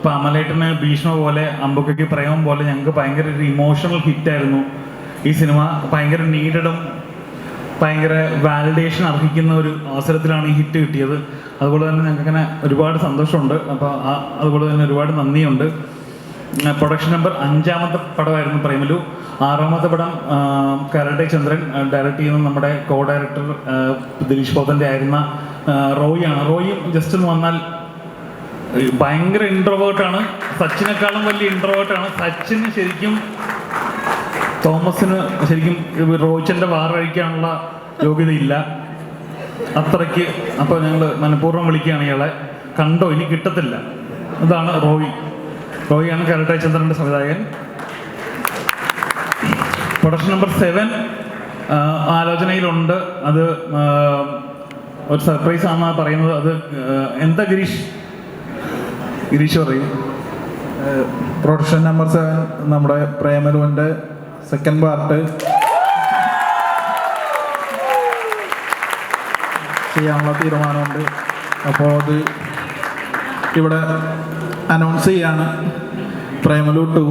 ഇപ്പൊ അമലേട്ടന് ഭീഷ്മ പോലെ അമ്പുക്കയ്ക്ക് പ്രേമം പോലെ ഞങ്ങൾക്ക് ഭയങ്കര ഒരു ഇമോഷണൽ ഹിറ്റായിരുന്നു ഈ സിനിമ ഭയങ്കര നീഡഡും ഭയങ്കര വാലിഡേഷൻ അർഹിക്കുന്ന ഒരു അവസരത്തിലാണ് ഈ ഹിറ്റ് കിട്ടിയത്. അതുപോലെ തന്നെ ഞങ്ങൾക്ക് അങ്ങനെ ഒരുപാട് സന്തോഷമുണ്ട്. അപ്പോൾ അതുപോലെ തന്നെ ഒരുപാട് നന്ദിയുണ്ട്. പ്രൊഡക്ഷൻ നമ്പർ അഞ്ചാമത്തെ പടമായിരുന്നു പ്രേമലു. ആറാമത്തെ പടം കരട്ടെ ചന്ദ്രൻ ഡയറക്റ്റ് ചെയ്യുന്ന നമ്മുടെ കോ ഡയറക്ടർ ദിലീഷ് പോത്തന്റെ ആയിരുന്ന റോയി ആണ് റോയി ജസ്റ്റ് വന്നാൽ ഭയങ്കര ഇൻട്രോവേർട്ടാണ് സച്ചിനെക്കാളും വലിയ ഇൻട്രോവേർട്ടാണ് സച്ചിന് ശരിക്കും തോമസിന് ശരിക്കും റോയിച്ചന്റെ വാറഴിക്കാനുള്ള യോഗ്യതയില്ല. അത്രയ്ക്ക് അപ്പോൾ ഞങ്ങൾ മനഃപൂർവം വിളിക്കുകയാണ് ഇയാളെ. കണ്ടോ? ഇനി കിട്ടത്തില്ല. ഇതാണ് റോയി. റോയിയാണ് കരട്ടെ ചന്ദ്രന്റെ സംവിധായകൻ. പ്രൊഡക്ഷൻ നമ്പർ സെവൻ ആലോചനയിലുണ്ട്. അത് ഒരു സർപ്രൈസ് ആണെന്നാണ് പറയുന്നത്. അത് എന്താ ഗിരീഷ്? ഗിരീഷ് പറയും. പ്രൊഡക്ഷൻ നമ്പർ സെവൻ നമ്മുടെ പ്രേമലുവിന്റെ സെക്കൻഡ് പാർട്ട് ചെയ്യാനുള്ള തീരുമാനമുണ്ട്. അപ്പോൾ അത് ഇവിടെ അനൗൺസ് ചെയ്യാണ്. പ്രേമലു ടു.